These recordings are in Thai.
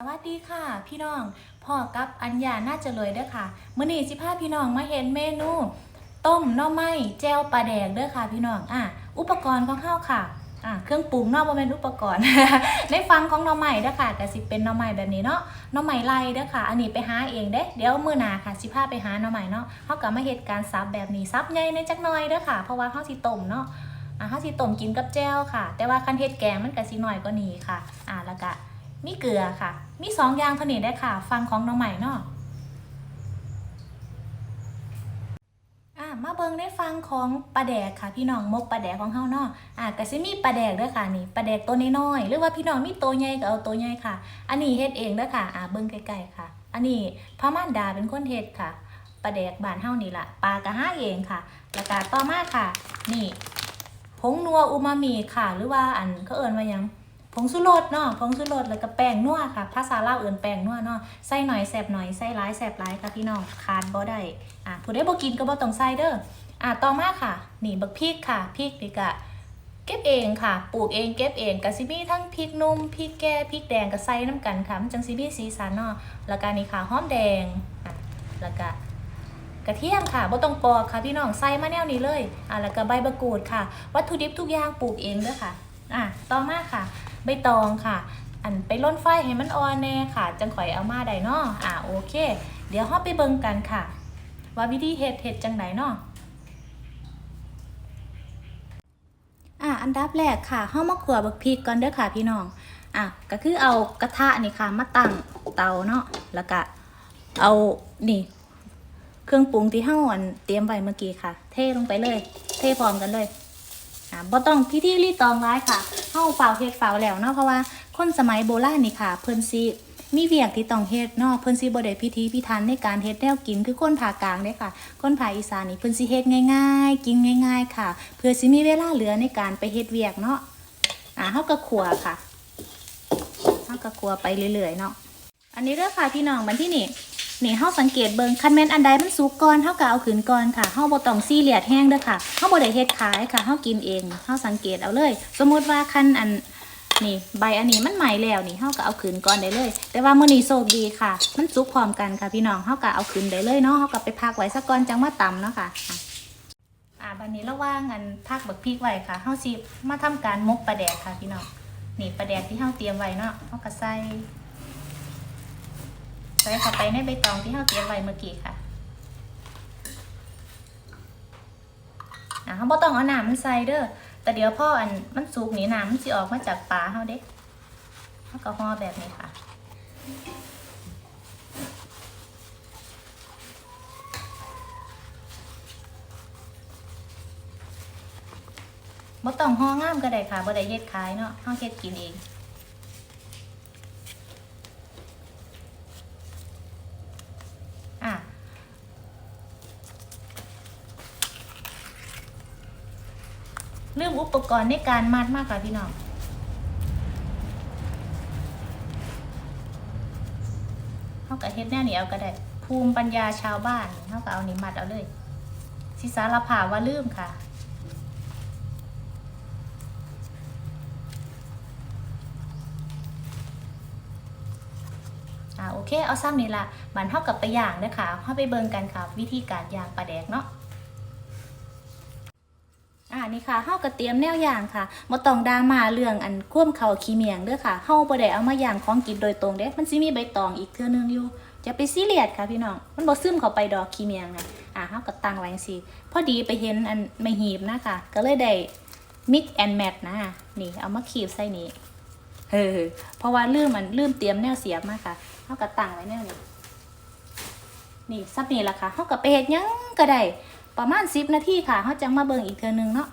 สวัสดีค่ะ พี่น้องพ่อกับอัญญาน่าจะเลยเด้อค่ะมื้อนี้สิพาพี่น้องมาเห็นเมนู ต้มหน่อไม้แจ่วปลาแดกเด้อค่ะ พี่น้องอะอุปกรณ์ของเฮาวค่ะอะเครื่องปรุงเนอกบ่แม่นอุปกรณ์ ในฟังของหน่อไม้เด้อค่ะก็สิเป็นหน่อไม้แบบนี้เนาะหน่อไม้ไล่เด้อค่ะ อันนี้ไปหาเองเด้เดี๋ยวมื้อหน้าค่ะสิพาไปหาหน่อไม้เนาะเฮาก็มาเฮ็ดการซับแบบนี้ซับใหญ่ในจักหน่อยเด้อค่ะ เพราะว่าเฮาสิต้มเนาะอะเฮาสิต้มกินกับแจ่วค่ะ แต่ว่าคันเฮ็ดแกงมันก็สิน้อยกว่านี้ค่ะ อะแล้วก็มีเกลือค่ะ มีสองอย่างเท่านี้ได้ค่ะ ฟังของน้องใหม่เนาะอะมาเบิงในฟังของปลาแดกค่ะ พี่น้องมกปลาแดกของเฮาเนาะอะก็สิมีปลาแดกด้อค่ะนี่ปลาแดกตัวน้อยๆหรือว่าพี่น้องมีตัวใหญ่ก็เอาตัวใหญ่ค่ะ อันนี้เฮ็ดเองด้อค่ะอะเบิงใกล้ๆค่ะ อันนี้พระมารดาเป็นคนเฮ็ดค่ะปลาแดกบ้านเฮานี่ล่ะปลากระห้าเองค่ะแล้วก็ต่อมาค่ะ นี่ผงนัวอูมามิค่ะ หรือว่าอันเขาเอิ้นว่ายัง งสุรสเนาะผงสุรสแล้วก็แป้งนัวค่ะ ภาษาลาวเอื่นแป้งนัวเนาะใส่หน่อยแสบหน่อยใส่ร้ายแสบร้ายค่ะพี่น้องขาดบ่ได้อะผู้ใดบ่กินก็บ่ต้องใส่เด้ออะต่อมาค่ะ นี่บักพริกค่ะพริกนี่ก็เก็บเองค่ะ ปลูกเองเก็บเองก็สิมีทั้งพริกนุ่มพริกแก่พริกแดงก็ใส่น้ำกันค่ะมันจังสิมีสีสันเนาะแล้วก็นี่ค่ะหอมแดงอะแล้วก็กระเทียมค่ะบ่ต้องปอกค่ะพี่น้องใส่มาแนวนี้เลยอะแล้วก็ใบมะกรูดค่ะ วัตถุดิบทุกอย่างปลูกเองเด้อค่ะอะต่อมาค่ะ ใบตองค่ะ อันไปล่นไฟให้มันอ่อนแน่ค่ะ จังข่อยเอามาได้เนาะอะโอเค เดี๋ยวเฮาไปเบิ่งกันค่ะ ว่าวิธีเฮ็ดเฮ็ดจังไดเนาะอะอันดับแรกค่ะเฮามาขัวบักพริกก่อนเด้อค่ะพี่น้องอะก็คือเอากระทะนี่ค่ะมาตั้งเตาเนาะแล้วก็เอานี่เครื่องปรุงที่เฮาอันเตรียมไว้เมื่อกี้ค่ะ เทลงไปเลย เทพร้อมกันเลย อ่าบ่ต้องพิธีรีตองร้ายค่ะเฮาเฝ้าเฮ็ดเฝ้าแล้วเนาะเพราะว่าคนสมัยโบราณนี่ค่ะ เพิ่นสิมีเวียกที่ต้องเฮ็ดเนาะเพิ่นสิบ่ได้พิธีพิธันในการเฮ็ดแนวกินคือคนภาคกลางเด้ค่ะ คนภาคอีสานนี่เพิ่นสิเฮ็ดง่ายๆ กินง่าย ๆ ค่ะ เพื่อสิมีเวลาเหลือในการไปเฮ็ดเวียกเนาะอ่าเฮาก็ขัวค่ะเฮาก็ขัวไปเรื่อยๆเนาะอันนี้เด้อค่ะพี่น้องบันที่นี่ นี่เฮาสังเกตเบิ่งคันแม่นอันใดมันสุกก่อนเฮาก็เอาขึ้นก่อนค่ะเฮาบ่ต้องซีเรียสแห้งเด้อค่ะเฮาบ่ได้เฮ็ดขายค่ะเฮากินเองเฮาสังเกตเอาเลย สมมุติว่าคันอันนี่ใบอันนี้มันใหม่แล้วนี่เฮาก็เอาขึ้นก่อนได้เลย แต่ว่ามื้อนี้โชคดีค่ะ มันสุกพร้อมกันค่ะพี่น้องเฮาก็เอาขึ้นได้เลยเนาะเฮาก็ไปพักไว้ซะก่อนจังมาตำเนาะค่ะอ่าบัดนี้ระหว่างอันพักบักพริกไว้ค่ะเฮาสิมาทำการมกปลาแดกค่ะพี่น้องนี่ปลาแดกที่เฮาเตรียมไว้เนาะเฮาก็ใส่ ส่เข้าไปในใบตองที่เราเตรียมไว้เมื่อกี้ค่ะอะเขาบ่ต้องเอาน้ำมันใส่เด้อแต่เดี๋ยวพ่ออันมันสุกนี่น้ำมันสิออกมาจากปลาเขาเด้เขาก็ห่อแบบนี้ค่ะบ่ต้องห่องามก็ได้ค่ะบ่ได้เฮ็ดขายเนาะเฮาเฮ็ดกินเอง เรื่องอุปกรณ์ในการมัดมากค่ะพี่น้องเขากับเฮ็ดแน่นี่เอาก็ได้ ภูมิปัญญาชาวบ้านเขาก็เอานี่มัดเอาเลยสิสารภาพว่าลืมค่ะอ่าโอเค เอาซ้ำนี่ละมันเท่ากับไปย่างเด้อค่ะเข้าไปเบิ่งกันค่ะ วิธีการย่างปลาแดกเนาะ นี่ค่ะเฮาก็เตรียมแนวอย่างค่ะบ่ต้องดราม่าเรื่องอันคว่มเขาขี้เมียงเด้อค่ะเฮาบ่ได้เอามาย่างของกินโดยตรงเด้มันสิมีใบตองอีกเทื่อนึงอยู่อย่าไปซีเรียสค่ะพี่น้องมันบ่ซึมเข้าไปดอกขี้เมียงนะอ่าเฮาก็ตั้งไว้จังซี่พอดีไปเห็นอันไม่หีบนะคะก็เลยได้ mix and match นะนี่เอามาคีบใส่นี้เฮ้อเพราะว่าลืมมันลืมเตรียมแนวเสียบมากค่ะเฮาก็ตั้งไว้แนวนี้ นี่ซับนี่ล่ะค่ะเฮาก็ไปเฮ็ดหยังก็ได้ประมาณ10นาทีค่ะเฮาจังมาเบิ่งอีกเทื่อนึงเนาะ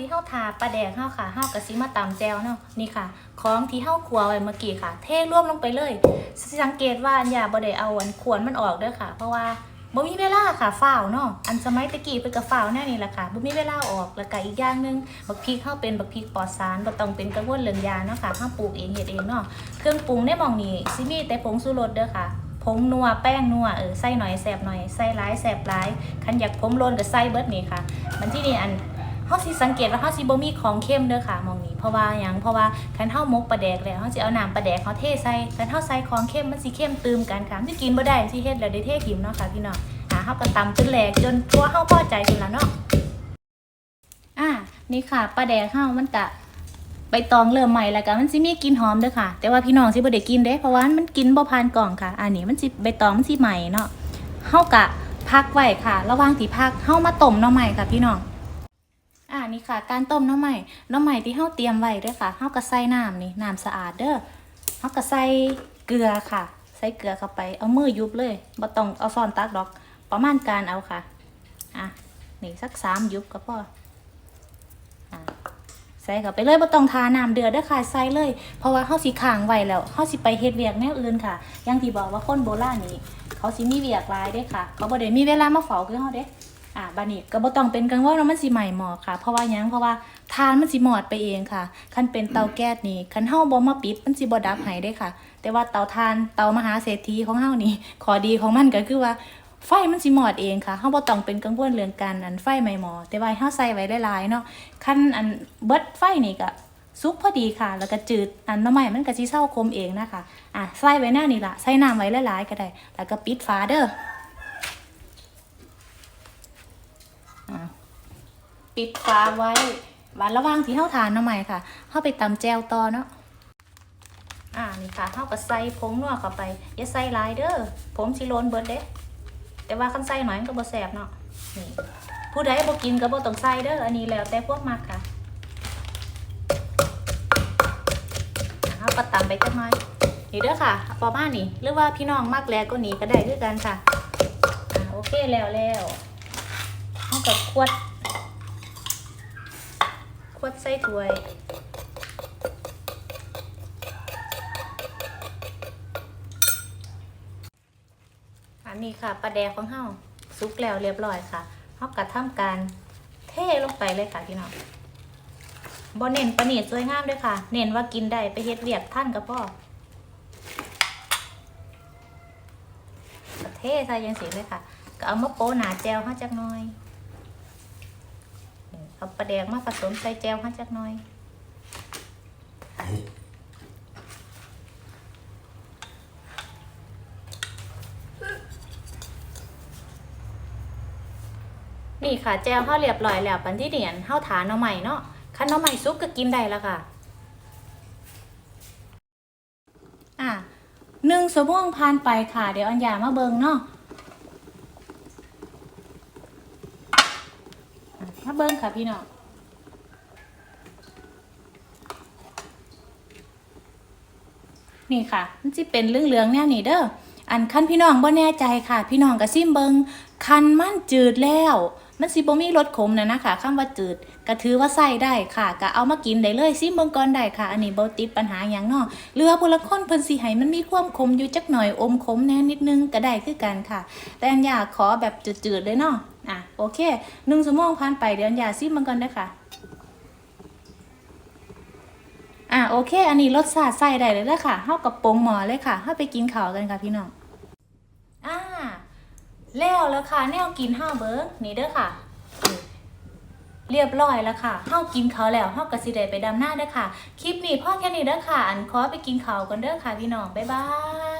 ที่เฮาทาปลาแดงเฮาค่ะเฮาก็สิมาตำแจวเนาะนี่ค่ะ ของที่เฮาคั่วไว้เมื่อกี้ค่ะ เทร่วมลงไปเลย สังเกตว่าอันย่าบ่ได้เอาอันขวนมันออกเด้อค่ะ เพราะว่าบ่มีเวลาค่ะฝ้าวเนาะอันสมัยตะกี้เพิ่นก็ฝ้าวแน่นี่แหละค่ะบ่มีเวลาออกแล้วก็อีกอย่างนึงบักพริกเฮาเป็นบักพริกปลอดสารบ่ต้องเป็นกังวลเรื่องยาเนาะค่ะเฮาปลูกเองเฮ็ดเองเนาะเครื่องปรุงในหม้องนี้สิมีแต่ผงชูรสเด้อค่ะผงนัวแป้งนัวเออใส่หน่อยแซ่บหน่อยใส่หลายแซ่บหลายคันอยากผมโลนก็ใส่เบิดนี่ค่ะ มันที่นี่อัน เฮาสิสังเกตว่าเฮาสิบ่มีของเค็มเด้อค่ะมองนี้เพราะว่าหยังเพราะว่าคันเฮามกปลาแดกแล้วเฮาสิเอาน้ำปลาแดกเฮาเทใส่คันเฮาใส่ของเค็มมันสิเค็มตืมกันค่ะมันสิกินบ่ได้สิเฮ็ดแล้วได้เทถิ่มเนาะค่ะพี่น้องอ่าเฮาก็ตำจนแหลกจนทั่วเฮาพอใจพุ่นล่ะเนาะอ่านี่ค่ะปลาแดกเฮามันก็ใบตองเริ่มใหม่แล้วก็มันสิมีกลิ่นหอมเด้อค่ะ แต่ว่าพี่น้องสิบ่ได้กินเด้เพราะว่ามันกินบ่ผ่านกล่องค่ะ อันนี้มันสิใบตองมันสิใหม่เนาะเฮากะพักไว้ค่ะ ระหว่างที่พักเฮามาต้มหน่อใหม่ค่ะพี่น้อง อ่านี่ค่ะ การต้มน้ำใหม่น้ำใหม่ที่เฮาเตรียมไว้เด้อค่ะเฮาก็ใส่น้ำนี่น้ำสะอาดเด้อเฮาก็ใส่เกลือค่ะ ใส่เกลือเข้าไปเอามือยุบเลยบ่ต้องเอาซอนตักดอก ประมาณการเอาค่ะอะนี่สักสามยุบก็พออะใส่เข้าไปเลยบ่ต้องทาน้ำเดือดเด้อค่ะใส่เลย เพราะว่าเฮาสิค้างไว้แล้วเฮาสิไปเฮ็ดเวียกแนวอื่นค่ะ อย่างที่บอกว่าคนโบราณนี่เขาสิมีเวียกหลายเด้อค่ะ เขาบ่ได้มีเวลามาเฝ้าคือเฮาเด้ อ่าบานี้ก็บ่ต้องเป็นกังวลว่ามันสิใหม่หมอค่ะ เพราะว่ายังเพราะว่าทานมันสิหมอดไปเองค่ะ คันเป็นเตาแก๊สนี่คันเฮาบ่มาปิดมันสิบ่ดับให้เด้ค่ะ แต่ว่าเตาทานเตามหาเศรษฐีของเฮานี่ขอดีของมันก็คือว่าไฟมันสิหมอดเองค่ะเฮาบ่ต้องเป็นกังวลเรื่องการอันไฟไหม้หมอ แต่ว่าเฮาใส่ไว้หลายๆเนาะคันอันเบิดไฟนี่ก็สุกพอดีค่ะ แล้วก็จืดอันน้ำใหม่มันก็สิเซาคมเองนะคะ อะใส่ไว้แน่นี่ล่ะใส่น้ำไว้หลายๆก็ได้ แล้วก็ปิดฝาเด้อ ปิดฝาไว้วันระว่างที่เฮาทานเนาะใหม่ค่ะเฮาไปตำแจวต่อเนาะอ่านี่ค่ะเฮาก็ใส่ผงนัวเข้าไปอย่าใส่ลายเด้อผมสิโลนเบิดเด้แต่ว่าคันใส่หน่อยมันก็บ่แซ่บเนาะนี่ผู้ใดบ่กินก็บ่ต้องใส่เด้ออันนี้แล้วแต่พวกมักค่ะอ่าเฮาก็ตำไปจักหน่อยนี่เด้อค่ะประมาณนี้หรือว่าพี่น้องมักแล้วก็หนีก็ได้คือกันค่ะอ่าโอเคแล้วแล้วเฮาก็ควด ขวดใส่ถ้วย อันนี้ค่ะปลาแดกของเฮาสุกแล้วเรียบร้อยค่ะเฮากระทำการเทลงไปเลยค่ะพี่น้องบ่เน้นประณีตสวยงามด้วยค่ะ เน้นว่ากินได้ไปเฮ็ดเวียกท่านกับพ่อเทใส่ยังสีเลยค่ะ ก็เอามาโปะหนาแจวเฮาจักน่อย เอาปลาแดกมาผสมใส่แจวให้จักหน่อยนี่ค่ะแจวเฮาเรียบร้อยแล้วปันที่เดียนเฮาถาน่อใหม่เนาะคันหน่อใหม่ซุปก็กินได้แล้วค่ะ อะหนึ่งชั่งผ่านไปค่ะ เดี๋ยวอัญญามาเบิงเนาะอะ มาเบิ้งค่ะพี่น้องนี่ค่ะมันจะเป็นเรื่องเหลืองแนวนี้เด้ออันคันพี่น้องบ่แน่ใจค่ะ พี่น้องก็ซิมเบิงคันมันจืดแล้ว มันสิบ่มีรสขมนะนะคะคำว่าจืดก็ถือว่าใส่ได้ค่ะก็เอามากินได้เลยซิมเบิงก่อนได้ค่ะ อันนี้บ่ติดปัญหาหยังเนาะเรือพลคนเพิ่นสิให้มันมีความขมอยู่จักหน่อยอมขมแน่นิดนึงก็ได้คือกันค่ะ แต่อันอยากขอแบบจืดๆเลยเนาะ อะโอเคหนึ่งชั่วโมงผ่านไปเดี๋ยวอันยาซิมเบิงก่อนเด้ค่ะอะโอเค อันนี้รสชาติใส่ได้เลยเด้อค่ะเฮากับปงหมอเลยค่ะเฮาไปกินข้าวกันค่ะพี่น้องอ่าแล้วแล้วค่ะ แนวกินห้าเบิร์นี่เด้อค่ะ เรียบร้อยแล้วค่ะเฮากินเขาวแล้วเฮาก็สิได้ไปดำหน้าเด้อค่ะ คลิปนี้พ่อแค่นี้เด้อค่ะ อันขอไปกินข้าวกันเด้อค่ะพี่น้องบ๊ายบาย